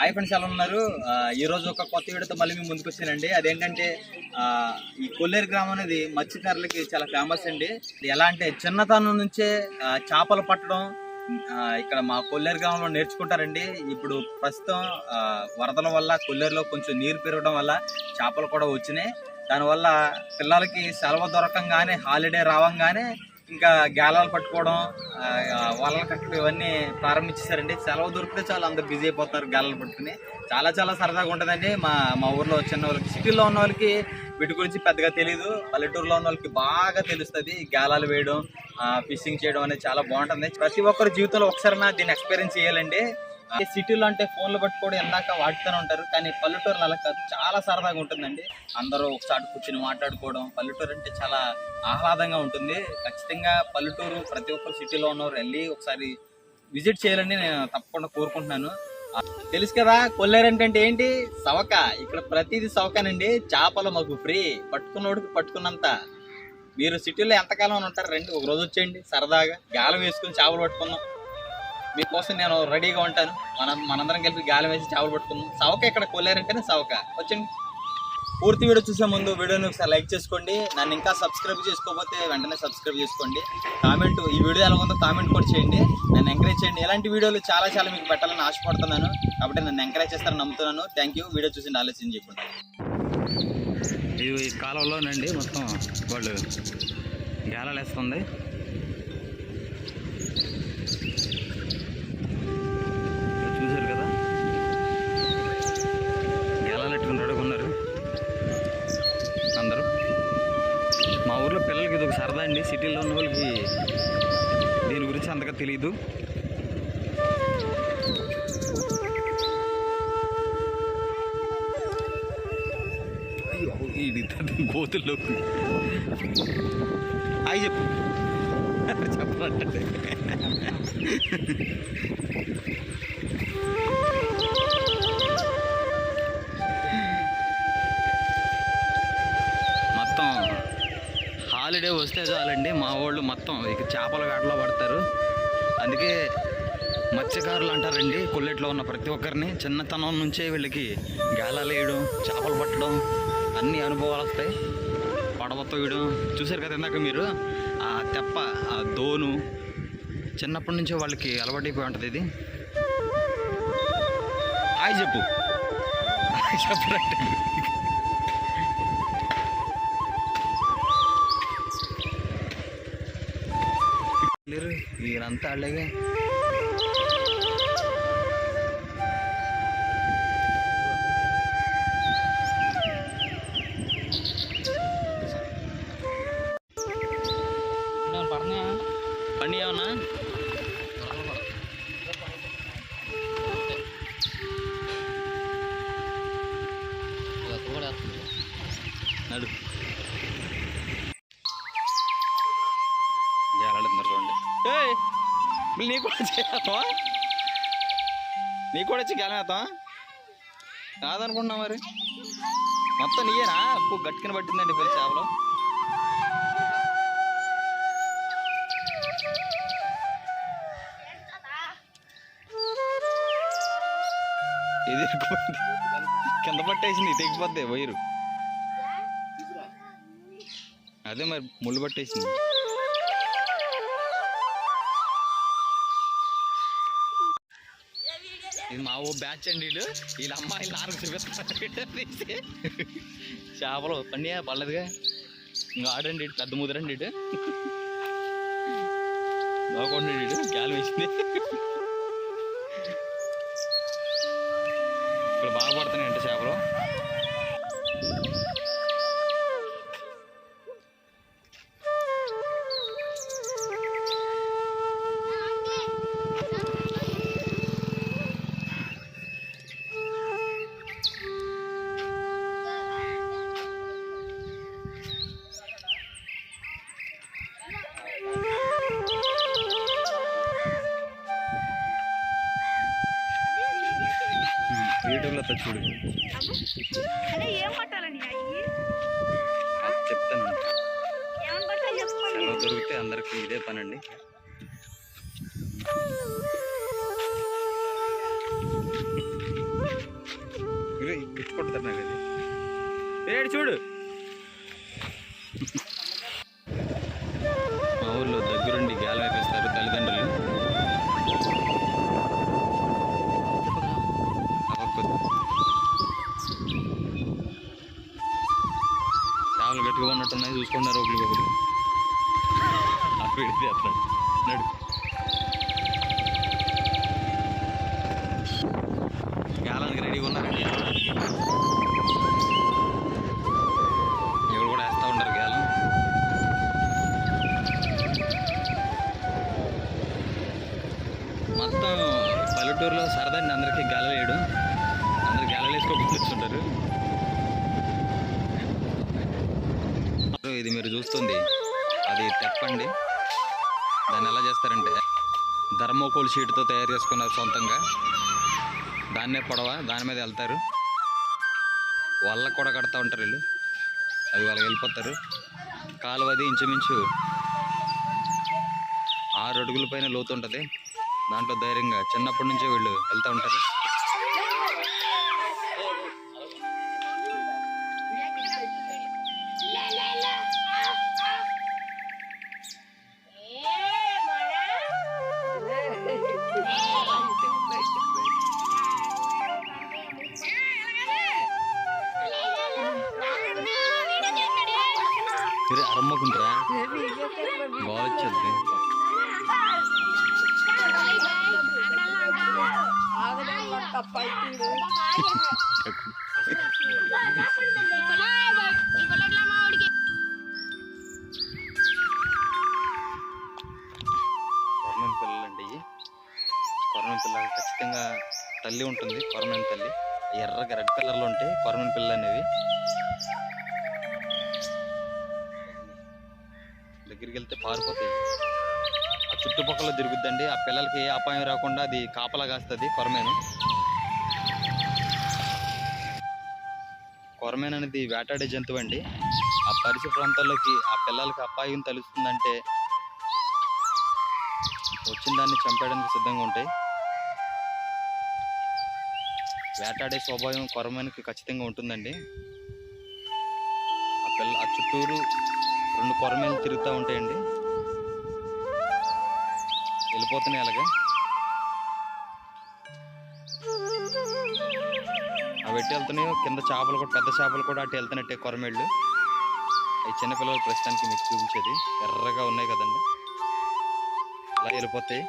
Hi friends ఎలా ఉన్నారు? ఈరోజు ఒక కొత్త వీడియోతో మళ్ళీ మేము ముందుకు వచ్చానండి. అదేంటంటే ఈ కొల్లేరు గ్రామం అనేది మత్స్యకారులకి చాలా ఫేమస్ అండి. ఎలా అంటే చిన్నతనం నుంచే చేపలు పట్టడం ఇక్కడ మా కొల్లేరు గ్రామంలో నేర్చుకుంటారండి. ఇప్పుడు ప్రస్తుతం వరదల వల్ల కొల్లేరులో కొంచెం నీరు పెరగడం వల్ల చేపలు కూడా వచ్చినాయి. దానివల్ల పిల్లలకి సెలవు దొరకంగానే హాలిడే రావంగానే ఇంకా గాలాలు పట్టుకోవడం వలలు కట్టడం ఇవన్నీ ప్రారంభించేశారండి. సెలవు దొరికితే చాలా అందరు బిజీ అయిపోతారు గాలాలు పట్టుకుని. చాలా చాలా సరదాగా ఉంటుందండి. మా మా ఊర్లో చిన్న వాళ్ళకి సిటీలో ఉన్న వాళ్ళకి వీటి గురించి పెద్దగా తెలియదు పల్లెటూరులో ఉన్న వాళ్ళకి బాగా తెలుస్తుంది గాలాలు వేయడం ఫిషింగ్ చేయడం అనేది చాలా బాగుంటుంది. ప్రతి ఒక్కరి జీవితంలో ఒకసారి నా దీన్ని ఎక్స్పీరియన్స్ చేయాలండి. సిటీలో అంటే ఫోన్లు పట్టుకోవడం ఎందాక వాడుతూనే ఉంటారు కానీ పల్లెటూరులో అలా కాదు చాలా సరదాగా ఉంటుందండి. అందరూ ఒకసారి కూర్చుని మాట్లాడుకోవడం పల్లెటూరు అంటే చాలా ఆహ్లాదంగా ఉంటుంది. ఖచ్చితంగా పల్లెటూరు ప్రతి ఒక్కరు సిటీలో ఉన్నవారు వెళ్ళి ఒకసారి విజిట్ చేయాలని నేను తప్పకుండా కోరుకుంటున్నాను. తెలుసు కదా కొల్లేరంటే అంటే ఏంటి? సవక. ఇక్కడ ప్రతిదీ సవకానండి. చేపలు మాకు ఫ్రీ. పట్టుకున్నోడికి పట్టుకున్నంత. మీరు సిటీలో ఎంతకాలం ఉంటారు? రండి ఒక రోజు వచ్చేయండి. సరదాగా. గాలం వేసుకుని చేపలు పట్టుకుందాం. మీకోసం నేను రెడీగా ఉంటాను. మనం మనందరం కలిపి గాలి వేసి చేపలు పట్టుకుందాం. సవక ఇక్కడ కొల్లారంటేనే సవక. వచ్చండి పూర్తి వీడియో చూసే ముందు వీడియోని ఒకసారి లైక్ చేసుకోండి. నన్ను ఇంకా సబ్స్క్రైబ్ చేసుకోకపోతే వెంటనే సబ్స్క్రైబ్ చేసుకోండి. కామెంట్ ఈ వీడియో ఎలా ఉందో కామెంట్ కూడా చేయండి. నన్ను ఎంకరేజ్ చేయండి. ఇలాంటి వీడియోలు చాలా చాలా మీకు పెట్టాలని ఆశపడుతున్నాను. కాబట్టి నన్ను ఎంకరేజ్ చేస్తారని నమ్ముతున్నాను. Thank you. వీడియో చూసి ఆలోచన చెప్పండి ఈ కాలంలోనండి మొత్తం వాళ్ళు గేలాలు వేస్తుంది. సరదా అండి. సిటీలో ఉన్న వాళ్ళకి దీని గురించి అంతగా తెలియదు అయ్యో ఇది గోతుల్లో అయి చెప్పు. చెప్పాలంటే హాలిడే వస్తే చాలండి. మా వాళ్ళు మొత్తం ఇక చేపల వేటలో పడతారు. అందుకే మత్స్యకారులు అంటారండి కొల్లెట్లో ఉన్న ప్రతి ఒక్కరిని చిన్నతనం నుంచే వీళ్ళకి గాలాలు వేయడం చేపలు పట్టడం అన్ని అనుభవాలు వస్తాయి. పడవ తోయడం చూశారు కదా ఇందాక మీరు? ఆ తెప్ప ఆ దోను చిన్నప్పటి నుంచే వాళ్ళకి అలవాటైపోయి ఉంటుంది ఇది. హాయ్ చెప్పు. హాయ్ చెప్పరంటే వీరంతా అలాగే నీ కూడా చేయాలా నీ కూడా వచ్చి గెలేస్తావా కాదనుకుంటున్నా మరి. మొత్తం నీయేనా? అప్పు గట్టిన పట్టిందండి పిల్ల చేపలు. ఇది కింద పట్టేసింది తెగిపోద్ది వైరు. అదే మరి ముళ్ళు పట్టేసింది. ఇది మా ఓ బ్యాచ్ అండి వీళ్ళు వీళ్ళ అమ్మాయిలు నాన్న చూపిస్తున్నారు చేపలు పండి పడలేదుగా ఇంకా ఆడండి ఇటు, పెద్ద ముదరండి ఇటు బాగుండి ఇటు గాలి వేసింది. ఇక్కడ బాగా పడుతున్నాయి అంటే చేపలు. యూట్యూబ్లో చూడు. చెప్తాను సెలవు దొరికితే అందరికి ఇదే పని అండి కొట్టుతారు నాకు అది. ఏడు చూడు. చూసుకున్నారు ఒకరికి ఒకరు విడితే అట్లా నడు. గాలానికి రెడీగా ఉన్నారండి ఎవరు కూడా వేస్తూ ఉంటారు గాలం మొత్తం పల్లెటూరులో సరదా అండి అందరికీ గాలి వేయడం. అందరు గాలి వేసుకోకుండా కూర్చుంటారు ఇది మీరు చూస్తుంది. అది తెప్పండి. దాన్ని ఎలా చేస్తారంటే ధర్మోకోల్ షీట్తో తయారు చేసుకున్నారు సొంతంగా. దాన్నే పొడవ దాని మీద వెళ్తారు. వాళ్ళకు కూడా కడతా ఉంటారు వీళ్ళు. అవి వాళ్ళకి వెళ్ళిపోతారు. కాలువది ఇంచుమించు ఆరు అడుగుల పైన లోతు ఉంటుంది. దాంట్లో ధైర్యంగా చిన్నప్పటి నుంచే వీళ్ళు వెళ్తూ ఉంటారు. సరే అరమ్మకుంటారా? బాగా వచ్చేది కొరమైన పిల్లలు అండి కొరమైన పిల్లలు ఖచ్చితంగా తల్లి ఉంటుంది కొరమైన తల్లి. ఎర్రగా రెడ్ కలర్లో ఉంటాయి కొరమైన పిల్లలు అనేవి. దగ్గరికి వెళ్తే పారిపోతాయి. ఆ చుట్టుపక్కల తిరుగుద్దండి. ఆ పిల్లలకి ఏ అపాయం రాకుండా అది కాపలా కాస్తుంది కొరమేను. కొరమేను అనేది వేటాడే జంతువు అండి. ఆ పరిసర ప్రాంతాల్లోకి ఆ పిల్లలకి అపాయం తలుస్తుందంటే వచ్చిన దాన్ని చంపేయడానికి సిద్ధంగా ఉంటాయి. వేటాడే స్వభావం కొరమేనుకి ఖచ్చితంగా ఉంటుందండి. ఆ పిల్ల ఆ చుట్టూరు రెండు కొరమేలు తిరుగుతూ ఉంటాయండి. వెళ్ళిపోతున్నాయి అలాగే. అవి ఎట్టి వెళ్తున్నాయో కింద చేపలు కూడా పెద్ద చేపలు కూడా అటు వెళ్తున్నట్టే కొరమేళ్ళు. అవి చిన్నపిల్లలు ప్రస్తుతానికి మీకు చూపించేది. ఎర్రగా ఉన్నాయి కదండి. అలా వెళ్ళిపోతాయి.